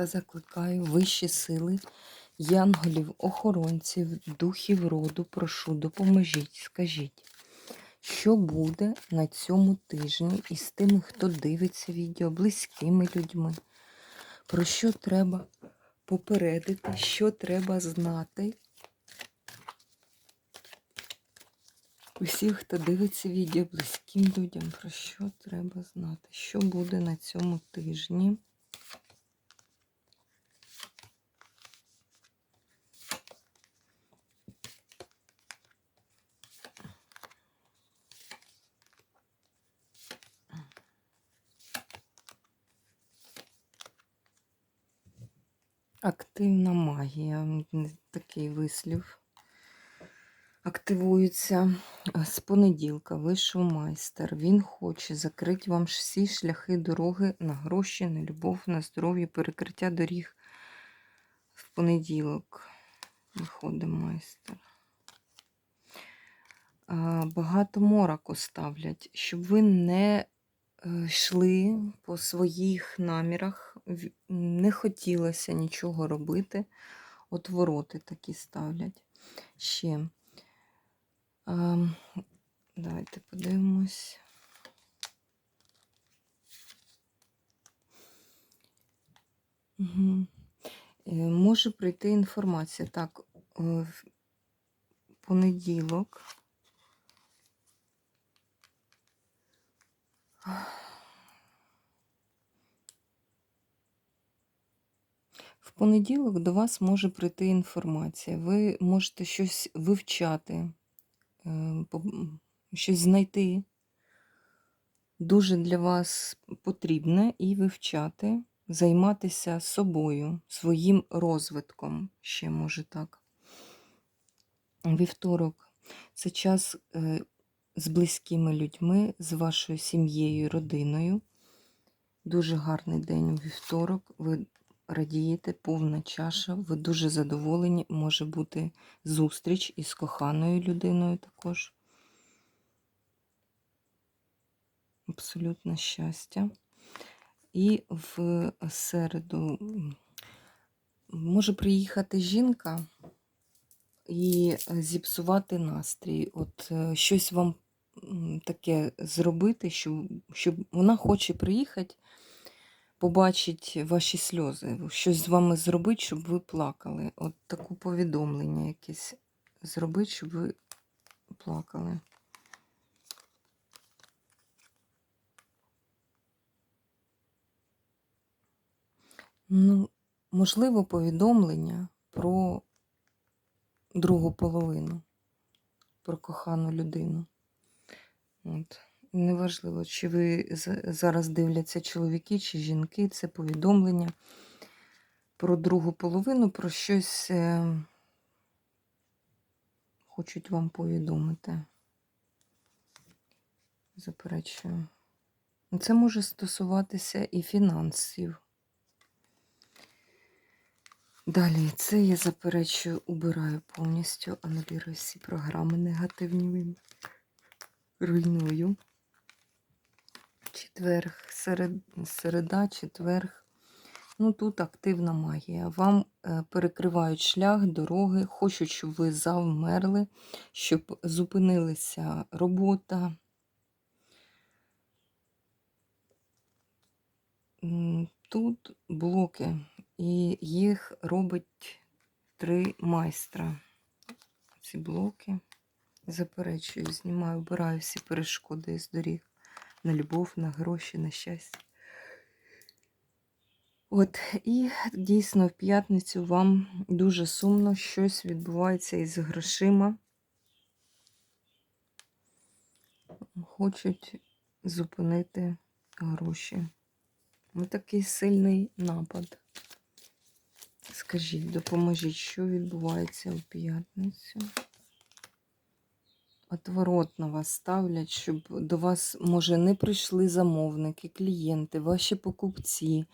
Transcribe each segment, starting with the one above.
Та закликаю вищі сили, янголів, охоронців, духів роду, прошу, допоможіть, скажіть, що буде на цьому тижні із тими, хто дивиться відео, близькими людьми, про що треба попередити, що треба знати. Усіх, хто дивиться відео близьким людям, про що треба знати, що буде на цьому тижні. Активна магія, такий вислів. Активується е, з понеділка, вийшов майстер. Він хоче закрити вам всі шляхи дороги на гроші, на любов, на здоров'я, перекриття доріг. В понеділок виходить майстер. Багато мороку ставлять, щоб ви не е, йшли по своїх намірах, не хотілося нічого робити. От вороти такі ставлять. Ще. А, давайте подивимось. Угу. Може прийти інформація. Так, е, в понеділок. Понеділок до вас може прийти інформація. Ви можете щось вивчати, е, щось знайти дуже для вас потрібне і вивчати, займатися собою, своїм розвитком, ще може так. Вівторок це час е, з близькими людьми, з вашою сім'єю, родиною. Дуже гарний день у вівторок. Ви радієте, повна чаша, ви дуже задоволені. Може бути зустріч із коханою людиною також. Абсолютно щастя. І в середу може приїхати жінка і зіпсувати настрій. От е, щось вам таке зробити, щоб, щоб вона хоче приїхати, побачить ваші сльози, щось з вами зробити, щоб ви плакали. От таке повідомлення якесь зробити, щоб ви плакали. Ну, можливо, повідомлення про другу половину, про кохану людину. От. Неважливо, чи ви зараз дивляться чоловіки чи жінки, це повідомлення про другу половину, про щось е, хочуть вам повідомити. Заперечую. Це може стосуватися і фінансів. Далі, це я заперечую, убираю повністю, анулюю всі програми негативні. Руйную. Четверг, серед, середа, четверг. Ну тут активна магія. Вам е, перекривають шлях, дороги, хочуть, щоб ви завмерли, щоб зупинилася робота. Тут блоки, і їх робить три майстра. Ці блоки. Заперечую, знімаю, обираю всі перешкоди з доріг на любов, на гроші, на щастя. От, і дійсно в п'ятницю вам дуже сумно, щось відбувається із грошима. Хочуть зупинити гроші. Ось такий сильний напад. Скажіть, допоможіть, що відбувається у п'ятницю? Отворот на вас ставлять, щоб до вас, може, не прийшли замовники, клієнти, ваші покупці,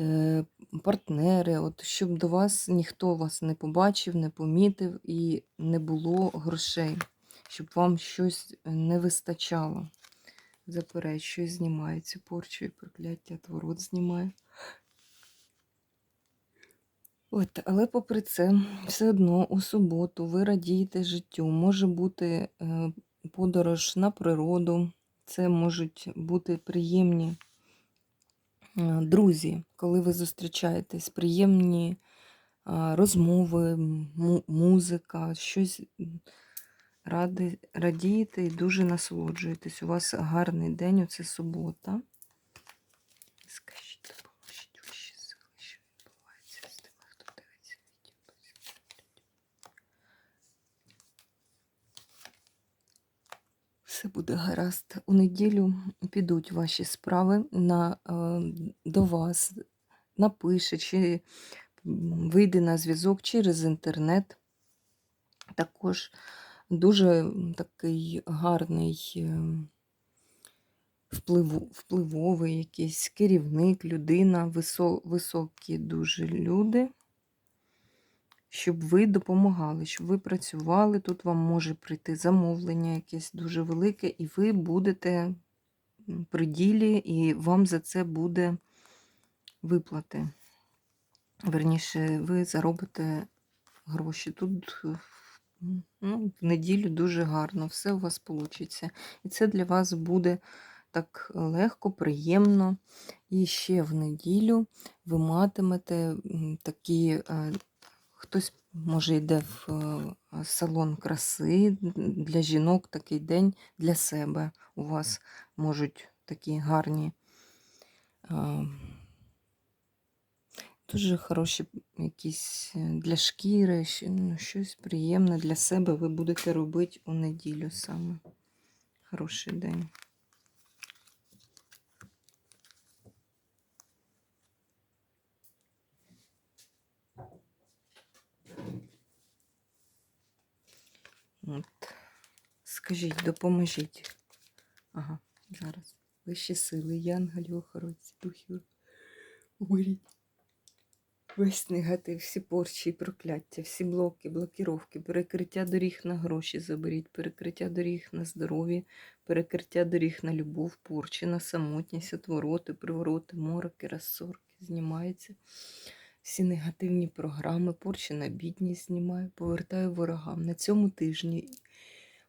е, партнери, от щоб до вас ніхто вас не побачив, не помітив і не було грошей, щоб вам щось не вистачало. Заперечую, знімаю цю порчу і прокляття, отворот знімає. От, але попри це, все одно у суботу ви радієте життю. Може бути е, подорож на природу, це можуть бути приємні е, друзі, коли ви зустрічаєтесь, приємні е, розмови, музика, щось ради, радієте і дуже насолоджуєтесь. У вас гарний день, оце субота. Скажіть, допоможіть ваші сили, що відбувається з тими, хто дивиться відео. Все буде гаразд. У неділю підуть ваші справи на, е, до вас, напише, чи вийде на зв'язок через інтернет. Також дуже такий гарний е, впливу, впливовий якийсь керівник, людина, високі дуже люди, щоб ви допомагали, щоб ви працювали. Тут вам може прийти замовлення якесь дуже велике, і ви будете при ділі, і вам за це буде виплати. Верніше, ви заробите гроші. Тут е, ну, в неділю дуже гарно, все у вас вийде. І це для вас буде так легко, приємно. І ще в неділю ви матимете такі, е, хтось може йде в е, салон краси для жінок такий день для себе. У вас можуть такі гарні. е, Дуже хороші якісь е, для шкіри, ну, щось приємне для себе ви будете робити у неділю саме. Хороший день. От. Скажіть, допоможіть. Ага, зараз. Вищі сили, янголів, охоронці, духів. Уберіть. Весь негатив, всі порчі і прокляття, всі блоки, блокіровки, перекриття доріг на гроші заберіть, перекриття доріг на здоров'я, перекриття доріг на любов, порчі, на самотність, отвороти, привороти, мороки, розсорки знімаються. Всі негативні програми, порчі на бідність знімаю, повертаю ворогам. На цьому тижні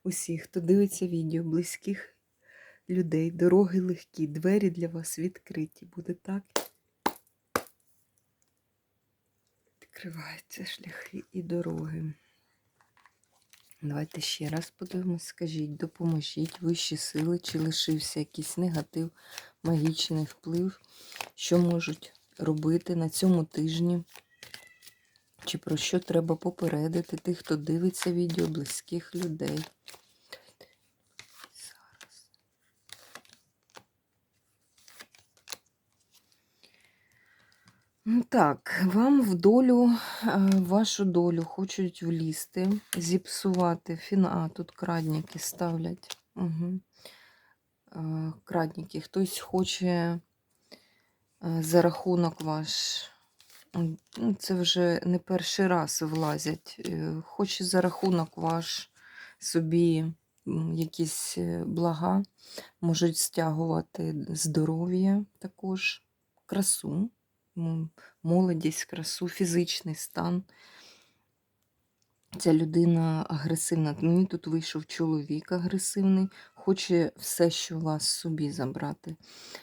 усіх, хто дивиться відео, близьких людей, дороги легкі, двері для вас відкриті. Буде так. Відкриваються шляхи і дороги. Давайте ще раз подивимось. Скажіть, допоможіть вищі сили, чи лишився якийсь негатив, магічний вплив, що можуть робити на цьому тижні, чи про що треба попередити тих, хто дивиться відео близьких людей. Ну Так, вам в долю, е, вашу долю хочуть влізти, зіпсувати фіна. А, тут крадники ставлять. Угу. Крадники. Хтось хоче е, за рахунок ваш. ну, Це вже не перший раз влазять. е, Хоче за рахунок ваш собі якісь е, блага, можуть стягувати здоров'я також, красу молодість, красу, фізичний стан. Ця людина агресивна. Мені тут вийшов чоловік агресивний, хоче все, що у вас собі забрати.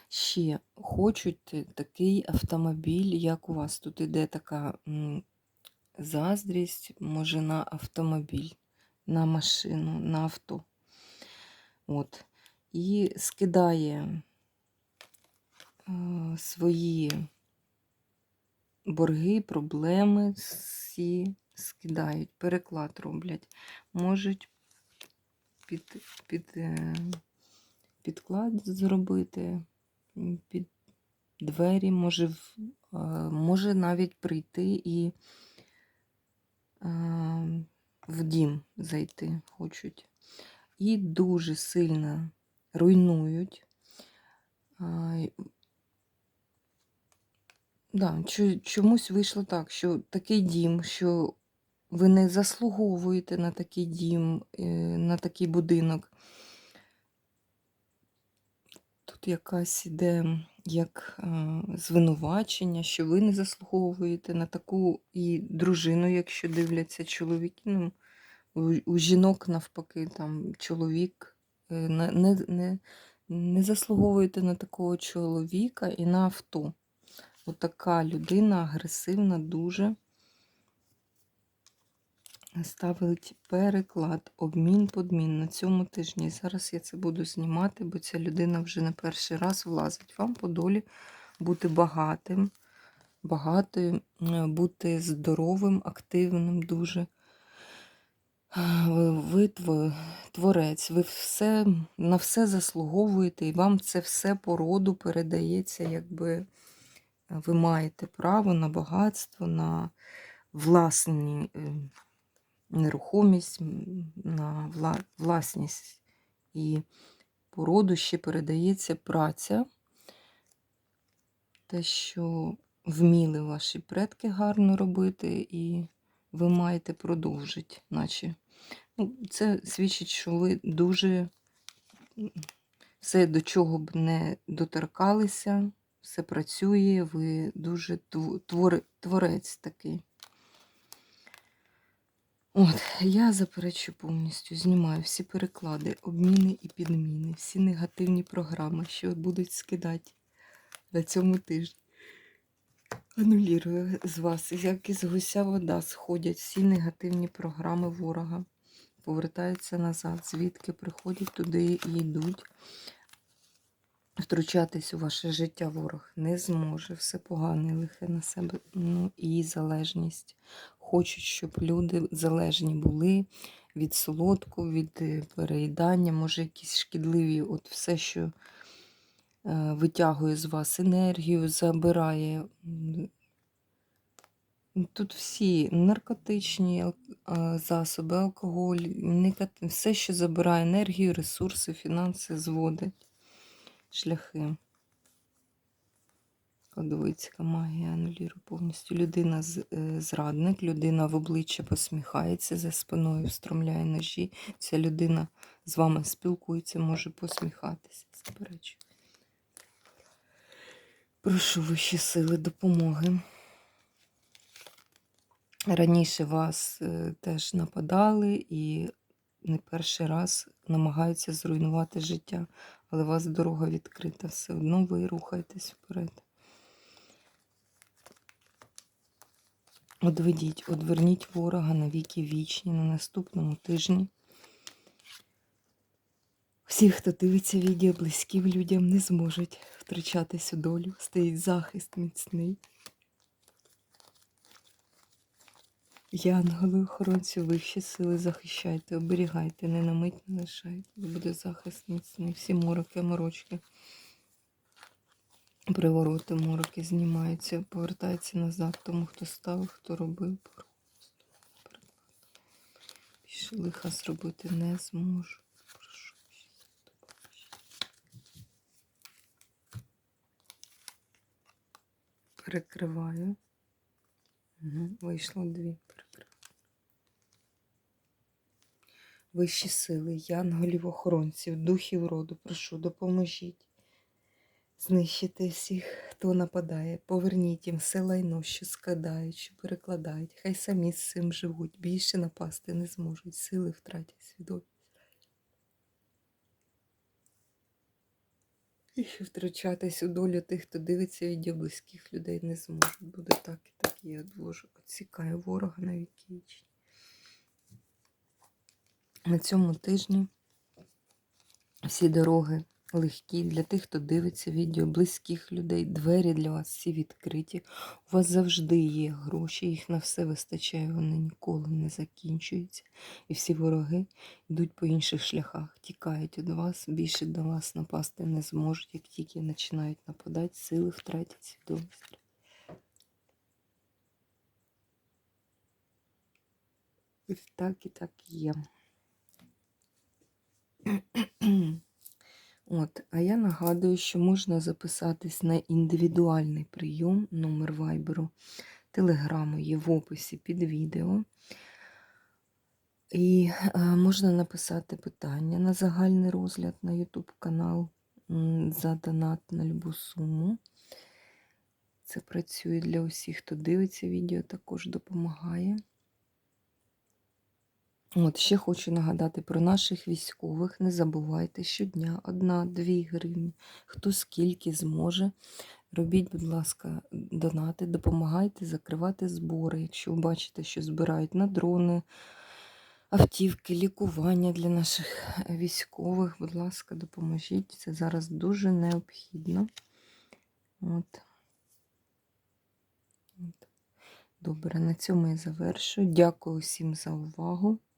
Ще хочуть е, такий автомобіль, як у вас. Тут іде така заздрість, може, на автомобіль, на машину, на авто. От. І скидає е, свої борги, проблеми всі скидають, переклад роблять. Можуть під, під, е, підклад зробити, під, двері, може, е, може навіть прийти і е, в дім зайти хочуть. І дуже сильно руйнують. Да, чомусь вийшло так, що такий дім, що ви не заслуговуєте на такий дім, е, на такий будинок. Тут якась іде як е, звинувачення, що ви не заслуговуєте на таку і дружину, якщо дивляться чоловіки. Ну, у, жінок навпаки, там чоловік е, не, не, не заслуговуєте на такого чоловіка і на авто. Отака людина агресивна, дуже ставить переклад, обмін, подмін на цьому тижні. Зараз я це буду знімати, бо ця людина вже не перший раз влазить. Вам по долі бути багатим, багатим, бути здоровим, активним дуже. Ви творець, ви все, на все заслуговуєте, і вам це все по роду передається, якби е, ви маєте право на багатство, на власні е, нерухомість, на вла- власність. І по роду ще передається праця, те, що вміли ваші предки гарно робити, і ви маєте продовжити, наче. Ну, це свідчить, що ви дуже все, до чого б не доторкалися, все працює, ви дуже тв- твори- творець такий. От, я заперечу повністю, знімаю всі переклади, обміни і підміни, всі негативні програми, що будуть скидати на цьому тижні. Анулірую з вас, як із гуся вода, сходять всі негативні програми ворога, повертаються назад, звідки приходять, туди і йдуть. Втручатись у ваше життя ворог не зможе, все погане, лихе на себе, ну і залежність. Хочуть, щоб люди залежні були від солодку, від е, переїдання, може, якісь шкідливі, от все, що е, витягує з вас енергію, забирає. Тут всі наркотичні засоби, алкоголь, все, що забирає енергію, ресурси, фінанси, зводить шляхи. Кладовицька магія ануліру повністю. Людина е, зрадник, людина в обличчя посміхається, за спиною встромляє ножі. Ця людина з вами спілкується, може посміхатися. Заперечую. Прошу вищі сили допомоги. Раніше вас е, теж нападали і не перший раз намагаються зруйнувати життя, але у вас дорога відкрита. Все одно ви рухаєтесь вперед. Одведіть, одверніть ворога на віки вічні на наступному тижні. Всі, хто дивиться відео, близьким людям не зможуть втручатись у долю. Стоїть захист міцний. Янголи, охоронці, вищі сили захищайте, оберігайте, не на мить не лишайте. Буде захист міцний. Всі мороки, морочки. Привороти, мороки знімаються, повертаються назад. Тому хто ставив, хто робив. Більше лиха зробити не зможу. Прошу. Перекриваю. Угу. Вийшло дві. Перекриваю. Вищі сили, янголів, охоронців, духів роду, прошу, допоможіть. Знищити всіх, хто нападає, поверніть їм все лайно, що складають, що перекладають. Хай самі з цим живуть, більше напасти не зможуть, сили втратять свідомість. І що втручатись у долю тих, хто дивиться відео близьких людей, не зможуть. Буде так і так. Я одвожу, відсікаю ворога на віки. На цьому тижні всі дороги легкі, для тих, хто дивиться відео, близьких людей, двері для вас всі відкриті. У вас завжди є гроші, їх на все вистачає, вони ніколи не закінчуються. І всі вороги йдуть по інших шляхах, тікають від вас, більше до вас напасти не зможуть, як тільки починають нападати, сили втратять свідомість. Ось так і так є. От, а я нагадую, що можна записатись на індивідуальний прийом, номер вайберу, телеграму є в описі під відео. І е, можна написати питання на загальний розгляд на YouTube канал за донат на любу суму. Це працює для усіх, хто дивиться відео, також допомагає. От ще хочу нагадати про наших військових. Не забувайте щодня одна-дві гривні, хто скільки зможе. Робіть, будь ласка, донати, допомагайте закривати збори. Якщо ви бачите, що збирають на дрони, автівки, лікування для наших військових, будь ласка, допоможіть. Це зараз дуже необхідно. От. Добре, на цьому я завершую. Дякую всім за увагу.